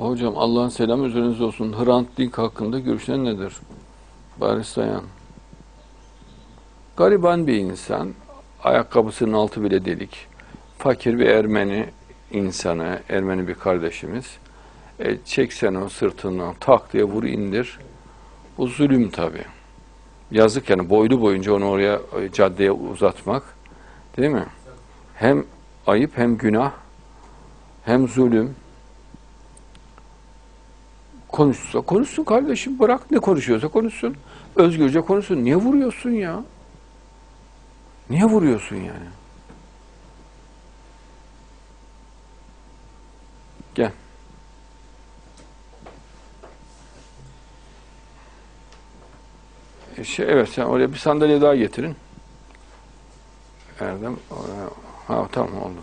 Hocam Allah'ın selamı üzerinize olsun. Hrant Dink hakkında görüşler nedir? Barış Sayan. Gariban bir insan. Ayakkabısının altı bile delik. Fakir bir Ermeni insanı, Ermeni bir kardeşimiz. E, çeksen o sırtından tak diye vur indir. Bu zulüm tabii. Yazık yani boylu boyunca onu oraya e, caddeye uzatmak. Değil mi? Hem ayıp hem günah hem zulüm. Konuşsa konuşsun kardeşim bırak ne konuşuyorsa konuşsun. Özgürce konuşsun. Niye vuruyorsun ya? Niye vuruyorsun yani? Gel. E, Şey, evet sen oraya bir sandalye daha getirin. Erdem oraya. Ha tamam oldu.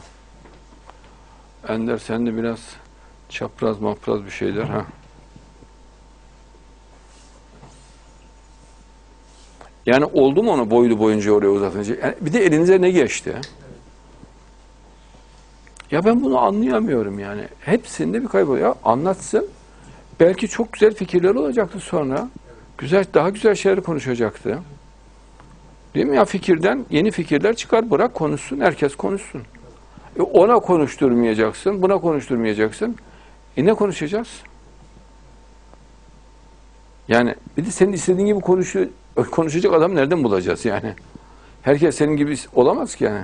Ender sen de biraz çapraz mapraz bir şeyler ha. Yani oldu mu onu boylu boyunca oraya uzatınca? Yani bir de elinize ne geçti? Ya ben bunu anlayamıyorum yani. Hepsinde bir kaybol. Ya anlatsın. Belki çok güzel fikirler olacaktı sonra. Güzel, daha güzel şeyler konuşacaktı. Değil mi ya fikirden yeni fikirler çıkar bırak konuşsun herkes konuşsun. E ona konuşturmayacaksın, buna konuşturmayacaksın. E ne konuşacağız? Yani bir de senin istediğin gibi konuşu, konuşacak adam nereden bulacağız yani? Herkes senin gibi olamaz ki yani.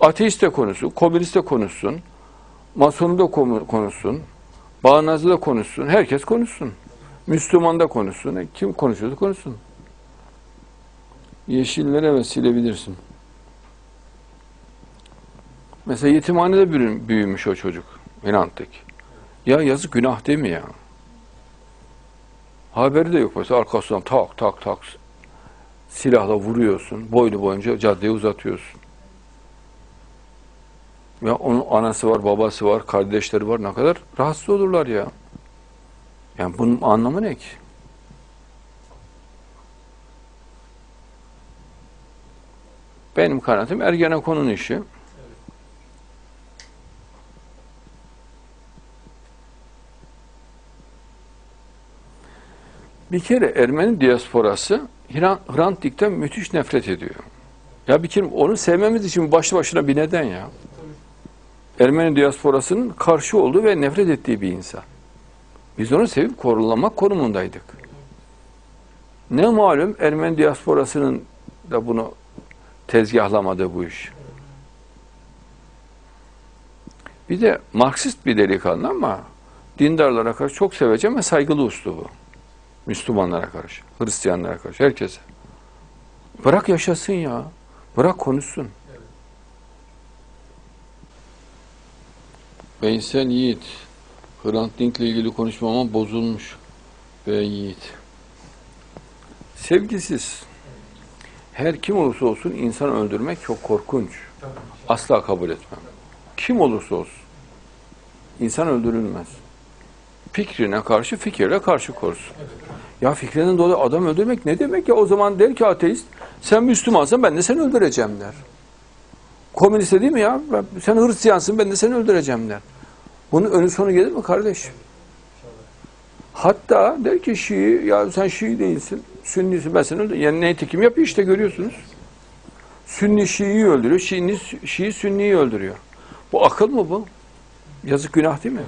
Ateist de konuşsun, komünist de konuşsun, masonu da konuşsun, bağnazı da konuşsun, herkes konuşsun. Müslüman da konuşsun, E, kim konuşuyorsa konuşsun. Yeşillere ve silebilirsin. Mesela yetimhanede büyü- büyümüş o çocuk. Hrant'taki. Ya yazık günah değil mi ya? Haberi de yok mesela arkasından tak tak tak silahla vuruyorsun. Boylu boyunca caddeye uzatıyorsun. Ya onun anası var, babası var, kardeşleri var. Ne kadar rahatsız olurlar ya. Yani bunun anlamı ne ki? Benim kanaatim Ergenekon'un işi. Bir kere Ermeni diasporası Hrant Dink'ten müthiş nefret ediyor. Ya bir kere onu sevmemiz için başlı başına bir neden ya. Ermeni diasporasının karşı olduğu ve nefret ettiği bir insan. Biz onu sevip korulamak konumundaydık. Ne malum Ermeni diasporasının da bunu tezgahlamadı bu iş. Bir de Marksist bir delikanlı ama dindarlara karşı çok seveceğim ve saygılı uslubu. Müslümanlara karşı, Hristiyanlara karşı, herkese. Bırak yaşasın ya. Bırak konuşsun. Veysel Yiğit. Hrant Dink'le ilgili konuşmama bozulmuş. Ve Yiğit. Sevgisiz. Her kim olursa olsun insan öldürmek çok korkunç. Asla kabul etmem. Kim olursa olsun. İnsan öldürülmez. Fikrine karşı fikirle karşı korusun. Ya fikrinden dolayı adam öldürmek ne demek ya? O zaman der ki ateist, sen Müslümansın ben de seni öldüreceğim der. Komünist de değil mi ya? Sen Hristiyansın ben de seni öldüreceğim der. Bunun önü sonu gelir mi kardeş? Hatta der ki Şii, ya sen Şii değilsin, Sünnisin ben seni öldüreceğim. Yani neytekim yapıyor işte görüyorsunuz. Sünni Şii'yi öldürüyor, Şii, Şii Sünni'yi öldürüyor. Bu akıl mı bu? Yazık günah değil mi?